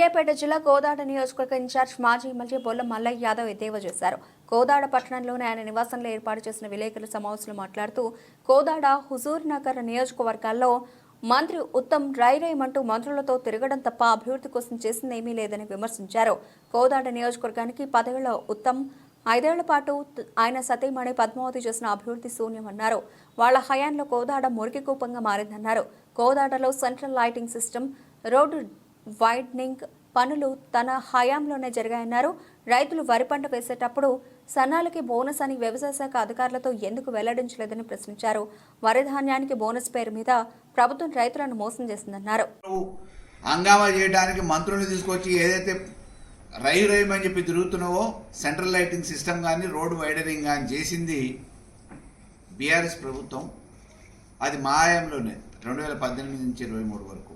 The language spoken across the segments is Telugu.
సూర్యాపేట జిల్లా కోదాడ నియోజకవర్గ ఇన్ఛార్జ్ మాజీ ఎమ్మెల్యే బొల్ల మల్లయ్య యాదవ్ ఎద్దేవా చేశారు? కోదాడ పట్టణంలోని ఆయన నివాసంలో ఏర్పాటు చేసిన విలేకరుల సమావేశంలో మాట్లాడుతూ కోదాడ హుజూర్ నగర్ నియోజకవర్గాల్లో మంత్రి ఉత్తమ్ రైరేయమంటూ మంత్రులతో తిరగడం తప్ప అభివృద్ధి కోసం చేసిందేమీ లేదని విమర్శించారు. కోదాడ నియోజకవర్గానికి పదవిలో ఉత్తమ్ ఐదేళ్ళ పాటు ఆయన సతీమణి పద్మావతి చేసిన అభివృద్ధి శూన్యమన్నారు వాళ్ళ హయాంలో కోదాడ మురికి కూపంగా మారిందన్నారు. కోదాడలో central lighting system road widening పనులు తన హయాంలోనే జరిగాయన్నారు. రైతులు వరి పంట వేసేటప్పుడు సన్నాలకి బోనస్ అని వ్యవసాయ శాఖ అధికారులతో ఎందుకు వెల్లడించలేదని ప్రశ్నించారు. వరి ధాన్యానికి బోనస్ పేరు మీద ప్రభుత్వం రైతులను మోసం చేసిందన్నారు. హంగామా చేయడానికి మంత్రులు తీసుకొచ్చి ఏదైతే రై రైమని చెప్పి తిరుగుతున్నావో సెంట్రల్ లైటింగ్ సిస్టమ్ కానీ రోడ్ వైడరింగ్ కానీ చేసింది బీఆర్ఎస్ ప్రభుత్వం. అది మా హయాంలోనే రెండు వేల పద్దెనిమిది నుంచి ఇరవై మూడు వరకు.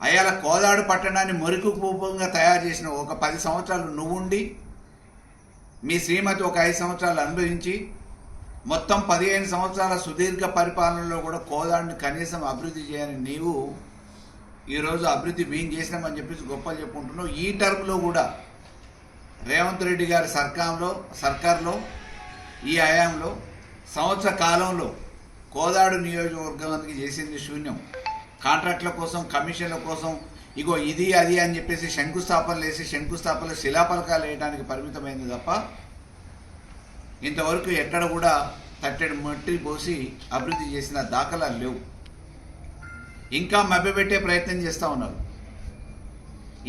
అయాల కోదాడు పట్టణాన్ని మురికి కూపంగా తయారు చేసిన ఒక పది సంవత్సరాలు నువ్వుండి మీ శ్రీమతి ఒక ఐదు సంవత్సరాలు అనుభవించి మొత్తం పదిహేను సంవత్సరాల సుదీర్ఘ పరిపాలనలో కూడా కోదాడిని కనీసం అభివృద్ధి చేయని నీవు ఈరోజు అభివృద్ధి మేము చేసినామని చెప్పేసి గొప్పలు చెప్పుకుంటున్నావు. ఈ టర్మ్లో కూడా రేవంత్ రెడ్డి గారి సర్కార్లో సర్కార్లో ఈ హయాంలో సంవత్సర కాలంలో కోదాడు నియోజకవర్గానికి చేసింది శూన్యం. కాంట్రాక్టుల కోసం కమిషన్ల కోసం ఇగో ఇది అది అని చెప్పేసి శంకుస్థాపనలు వేసి శంకుస్థాపనలు శిలాపలకాలు వేయడానికి పరిమితమైంది తప్ప ఇంతవరకు ఎక్కడ కూడా తట్టెడు మట్టి పోసి అభివృద్ధి చేసిన దాఖలాలు లేవు. ఇంకా మభ్యపెట్టే ప్రయత్నం చేస్తూ ఉన్నారు.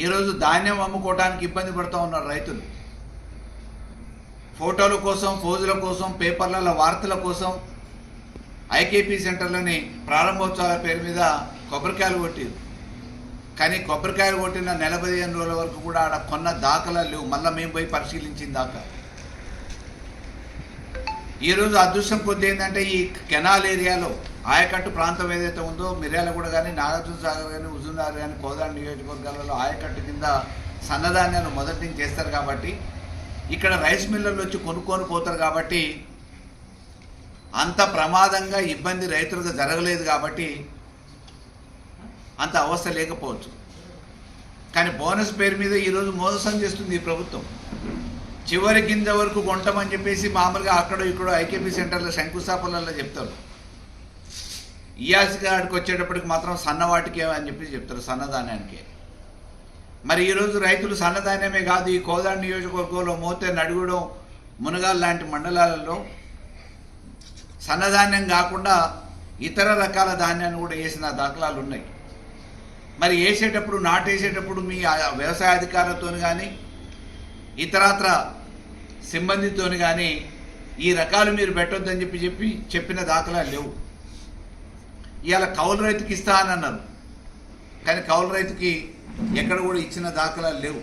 ఈరోజు ధాన్యం అమ్ముకోవడానికి ఇబ్బంది పడుతూ ఉన్నారు రైతులు. ఫోటోల కోసం ఫోజుల కోసం పేపర్లలో వార్తల కోసం ఐకేపీ సెంటర్లని ప్రారంభోత్సవాల పేరు మీద కొబ్బరికాయలు కొట్టింది కానీ కొబ్బరికాయలు కొట్టిన నెల పదిహేను రోజుల వరకు కూడా ఆడ కొన్న దాఖలాలు లేవు. మళ్ళీ మేము పోయి పరిశీలించిన దాకా. ఈరోజు అదృష్టం కొద్ది ఏంటంటే ఈ కెనాల్ ఏరియాలో ఆయకట్టు ప్రాంతం ఏదైతే ఉందో మిర్యాలగూడ కానీ నాగార్జున సాగర్ కానీ హుజూర్నగర్ కానీ కోదాడ నియోజకవర్గాలలో ఆయకట్టు కింద సన్నధాన్యాలు మొదటి నుంచి చేస్తారు కాబట్టి ఇక్కడ రైస్ మిల్లర్లు వచ్చి కొనుక్కొని పోతారు కాబట్టి అంత ప్రమాదంగా ఇబ్బంది రైతులకు జరగలేదు కాబట్టి అంత అవస్థ లేకపోవచ్చు. కానీ బోనస్ పేరు మీద ఈరోజు మోసం చేస్తుంది ఈ ప్రభుత్వం. చివరి కింద వరకు కొంటామని చెప్పేసి మామూలుగా అక్కడో ఇక్కడో ఐకేపీ సెంటర్లో శంకుస్థాపనలో చెప్తారు. ఇయాసి కాడికి వచ్చేటప్పటికి మాత్రం సన్నవాటికే అని చెప్పేసి చెప్తారు సన్నధాన్యానికి. మరి ఈరోజు రైతులు సన్నధాన్యమే కాదు ఈ కోదాడ నియోజకవర్గంలో మోతే నడుగుడం మునగాల్ లాంటి మండలాలలో సన్నధాన్యం కాకుండా ఇతర రకాల ధాన్యాన్ని కూడా వేసిన దాఖలాలు ఉన్నాయి. మరి వేసేటప్పుడు నాటేసేటప్పుడు మీ వ్యవసాయ అధికారులతో కానీ ఇతరత్ర సిబ్బందితో కానీ ఈ రకాలు మీరు పెట్టొద్దని చెప్పి చెప్పి చెప్పిన దాఖలాలు లేవు. ఇవాళ కౌలు రైతుకి ఇస్తా అని అన్నారు. కానీ కౌలు రైతుకి ఎక్కడ కూడా ఇచ్చిన దాఖలాలు లేవు.